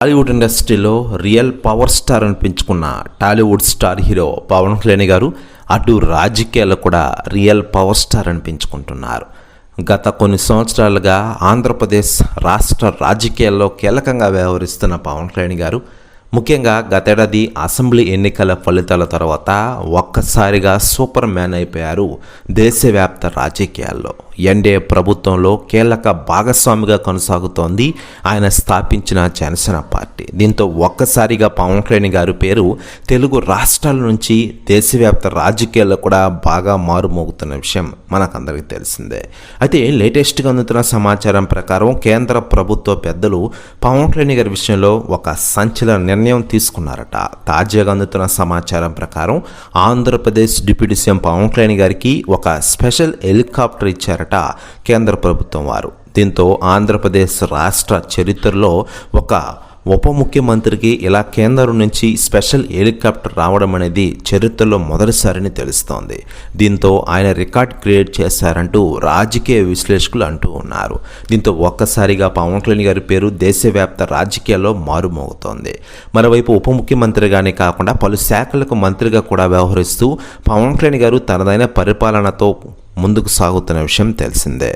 టాలీవుడ్ ఇండస్ట్రీలో real power star అనిపించుకున్న Tollywood star hero Pawan Kalyan గారు అటు రాజకీయాల్లో కూడా రియల్ పవర్ స్టార్ అనిపించుకుంటున్నారు గత కొన్ని సంవత్సరాలుగా ఆంధ్రప్రదేశ్ రాష్ట్ర రాజకీయాల్లో కీలకంగా వ్యవహరిస్తున్న పవన్ కళ్యాణ్ గారు ముఖ్యంగా గతేడాది అసెంబ్లీ ఎన్నికల ఫలితాల తర్వాత ఒక్కసారిగా సూపర్ మ్యాన్ అయిపోయారు దేశవ్యాప్త రాజకీయాల్లో. ఎన్డీఏ ప్రభుత్వంలో కీలక భాగస్వామిగా కొనసాగుతోంది. ఆయన స్థాపించిన జనసేన పార్టీ. దీంతో ఒక్కసారిగా పవన్ కళ్యాణ్ గారి పేరు తెలుగు రాష్ట్రాల నుంచి దేశవ్యాప్త రాజకీయాల్లో కూడా బాగా మారుమోగుతున్న విషయం మనకందరికీ తెలిసిందే. అయితే లేటెస్ట్గా అందుతున్న సమాచారం ప్రకారం కేంద్ర ప్రభుత్వ పెద్దలు పవన్ కళ్యాణ్ గారి విషయంలో ఒక సంచలన నిర్ణయం తీసుకున్నారట. తాజాగా అందుతున్న సమాచారం ప్రకారం ఆంధ్రప్రదేశ్ డిప్యూటీ సీఎం పవన్ కళ్యాణ్ గారికి ఒక స్పెషల్ హెలికాప్టర్ ఇచ్చారట. కేంద్ర ప్రభుత్వం వారు. దీంతో ఆంధ్రప్రదేశ్ రాష్ట్ర చరిత్రలో ఒక ఉప ముఖ్యమంత్రికి ఇలా కేంద్రం నుంచి స్పెషల్ హెలికాప్టర్ రావడం అనేది చరిత్రలో మొదటిసారిని తెలుస్తోంది. దీంతో ఆయన రికార్డ్ క్రియేట్ చేశారంటూ రాజకీయ విశ్లేషకులు అంటూ ఉన్నారు. దీంతో ఒక్కసారిగా పవన్ కళ్యాణ్ గారి పేరు దేశవ్యాప్త రాజకీయాల్లో మారుమోగుతోంది. మరోవైపు ఉప ముఖ్యమంత్రిగానే కాకుండా పలు శాఖలకు మంత్రిగా కూడా వ్యవహరిస్తూ పవన్ కళ్యాణ్ గారు తనదైన పరిపాలనతో ముందుకు సాగుతున్న విషయం తెలిసిందే.